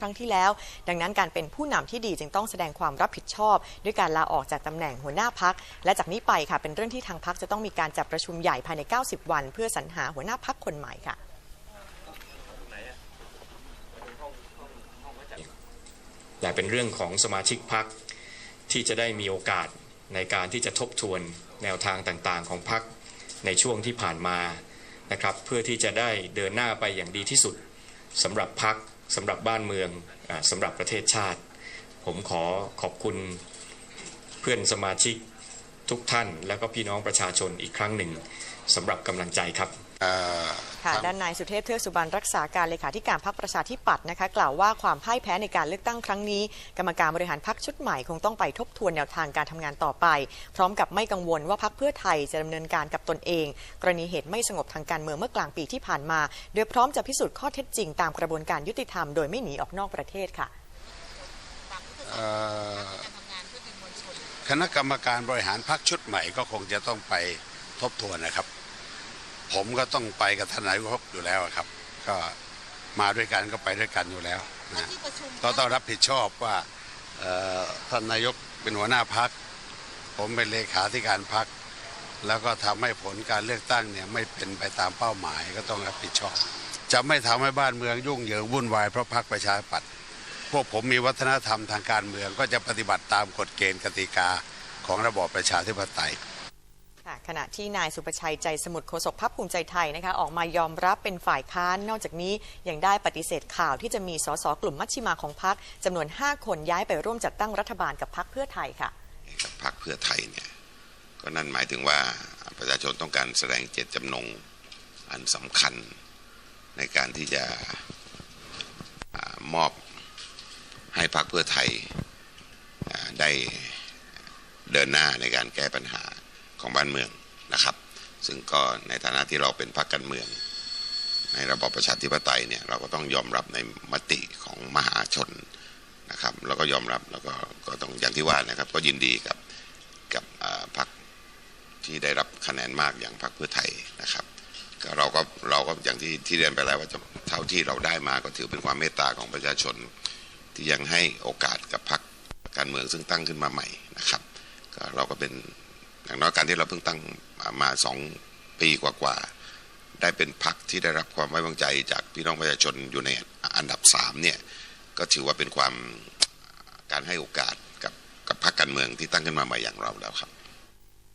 ครั้งที่แล้ว ดังนั้นการเป็นผู้นำที่ดีจึงต้องแสดงความรับผิดชอบ ด้วยการลาออกจากตำแหน่งหัวหน้าพัก และจากนี้ไปค่ะ เป็นเรื่องที่ทางพักจะต้องมีการจัดประชุมใหญ่ภายใน 90 วัน เพื่อสรรหาหัวหน้าพักคนใหม่ค่ะแต่เป็นเรื่องของสมาชิกพักที่จะได้มีโอกาสในการที่จะทบทวนแนวทางต่างๆ ของพักในช่วงที่ผ่านมานะครับ เพื่อที่จะได้เดินหน้าไปอย่างดีที่สุดสำหรับพัก สำหรับบ้านเมืองอสำหรับประเทศชาติ ผมขอขอบคุณเพื่อนสมาชิกทุกท่าน แล้วก็พี่น้องประชาชนอีกครั้งหนึ่งสำหรับกำลังใจครับ ค่ะด้านนายสุเทพเทือกสุบรรณรักษาการเลขาธิการพรรคประชาธิปัตย์นะคะ กล่าวว่าความพ่ายแพ้ในการเลือกตั้งครั้งนี้ กรรมการบริหารพรรคชุดใหม่คงต้องไปทบทวนแนวทางการทำงานต่อไป พร้อมกับไม่กังวลว่าพรรคเพื่อไทยจะดำเนินการกับตนเอง กรณีเหตุไม่สงบทางการเมืองเมื่อกลางปีที่ผ่านมา โดยพร้อมจะพิสูจน์ข้อเท็จจริงตามกระบวนการยุติธรรมโดยไม่หนีออกนอกประเทศค่ะเอ่อคณะกรรมการบริหารพรรคชุดใหม่ก็คงจะต้องไปทบทวนนะครับ ผมก็ต้องไปกับทานนายกอยู่แล้วครับ ก็มาด้วยกันก็ไปด้วยกันอยู่แล้วนะก็ต้องรับผิดชอบว่าเอ่อท่านนายกเป็นหัวหน้าพัก ผมเป็นเลขาธิการพัก แล้วก็ทำให้ผลการเลือกตั้งเนี่ยไม่เป็นไปตามเป้าหมายก็ต้องรับผิดชอบ จะไม่ทำให้บ้านเมืองยุ่งเหยิงวุ่นวายเพราะพักประชาธิปัตย์พวกผมมีวัฒนธรรมทางการเมืองก็จะปฏิบัติตามกฎเกณฑ์กติกาของระบอบประชาธิปไตยค่ะ ขณะที่นายสุประชัยใจสมุทรโฆษกพรรคภูมิใจไทยนะคะออกมายอมรับเป็นฝ่ายค้าน นอกจากนี้ยังได้ปฏิเสธข่าวที่จะมีสสกลุ่มมัชชิมาของพรรคจำนวน 5 คนย้ายไปร่วมจัดตั้งรัฐบาลกับพรรคเพื่อไทยค่ะกับพรรคเพื่อไทยเนี่ยก็นั่นหมายถึงว่าประชาชนต้องการแสดงเจตจำนงอันสำคัญในการที่จะอามอบให้พรรคเพื่อไทยได้เดินหน้าในการแก้ปัญหา ของบ้านเมืองนะครับ ซึ่งก็ในฐานะที่เราเป็นพรรคการเมือง ในระบอบประชาธิปไตยเนี่ยเราก็ต้องยอมรับในมติของมหาชนนะครับแล้วก็ยอมรับแล้วก็ก็ต้องอย่างที่ว่านะครับ ก็ยินดีกับกับพรรคที่ได้รับคะแนนมากอย่างพรรคเพื่อไทยนะครับก็เราก็เราก็อย่างที่ที่เรียนไปแล้วว่าเท่าที่เราได้มาก็ถือเป็นความเมตตาของประชาชน ที่ยังให้โอกาสกับพรรคการเมืองซึ่งตั้งขึ้นมาใหม่นะครับก็เราก็เป็น อย่างน้อยการที่เราเพิ่งตั้งมาสองปีกว่าๆได้เป็นพรรคที่ได้รับความไว้วางใจจากพี่น้องประชาชนอยู่ในอันดับสามเนี่ยก็ถือว่าเป็นความการให้โอกาสกับกับพรรคการเมืองที่ตั้งขึ้นมาใหม่อย่างเราแล้วครับ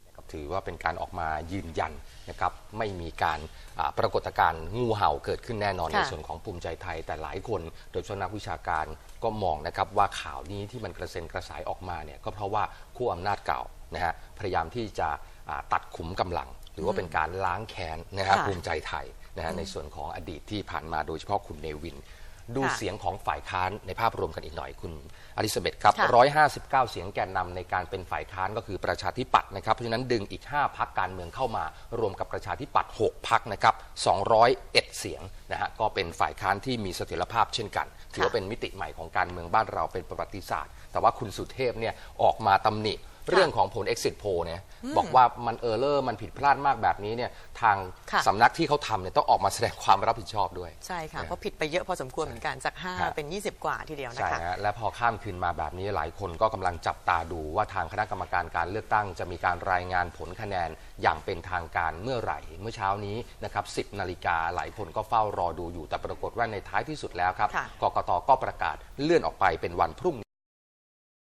นะครับถือว่าเป็นการออกมายืนยันนะครับไม่มีการอ่าปรากฏการณ์งูเห่าเกิดขึ้นแน่นอนค่ะในส่วนของภูมิใจไทย แต่หลายคนโดยเฉพาะนักวิชาการก็มองนะครับว่าข่าวนี้ที่มันกระเซ็นกระสายออกมาเนี่ยก็เพราะว่าคู่อำนาจเก่า นะฮะพยายามที่จะอ่าตัดขุมกำลัง หรือว่าเป็นการล้างแค้นนะฮะค่ะภูมิใจไทยนะฮะในส่วนของอดีตที่ผ่านมาโดยเฉพาะคุณเนวิน ดูค่ะเสียงของฝ่ายค้านในภาพรวมกันอีกหน่อยคุณอลิซาเบธครับค่ะ159 เสียงแกนนำในการเป็นฝ่ายค้านก็คือประชาธิปัตย์นะครับ เพราะฉะนั้นดึงอีก 5 พักการเมืองเข้ามารวมกับประชาธิปัตย์ 6 พักนะครับ 201 เสียงนะฮะ ก็เป็นฝ่ายค้านที่มีเสถียรภาพเช่นกัน ถือว่าเป็นมิติใหม่ของการเมืองบ้านเราเป็นประวัติศาสตร์ แต่ว่าคุณสุเทพเนี่ยออกมาตำหนิ เรื่องของผล exit poll เนี่ยบอกว่ามันเออร์เลอร์มันผิดพลาดมากแบบนี้เนี่ยทางค่ะ สำนักที่เขาทำเนี่ยต้องออกมาแสดงความรับผิดชอบด้วย ใช่ค่ะนะเพราะผิดไปเยอะพอสมควรเหมือนกันจาก ครับ 5 เป็น 20 กว่าทีเดียวนะใช่คะ ฮะและพอข้ามคืนมาแบบนี้หลายคนก็กำลังจับตาดูว่าทางคณะกรรมการการเลือกตั้งจะมีการรายงานผลคะแนนอย่างเป็นทางการเมื่อไหร่ เมื่อเช้านี้นะครับ10นาฬิกาหลายคนก็เฝ้ารอดูอยู่แต่ปรากฏว่าในท้ายที่สุดแล้วครับค่ะ กกตก็ประกาศเลื่อนออกไปเป็นวันพรุ่ง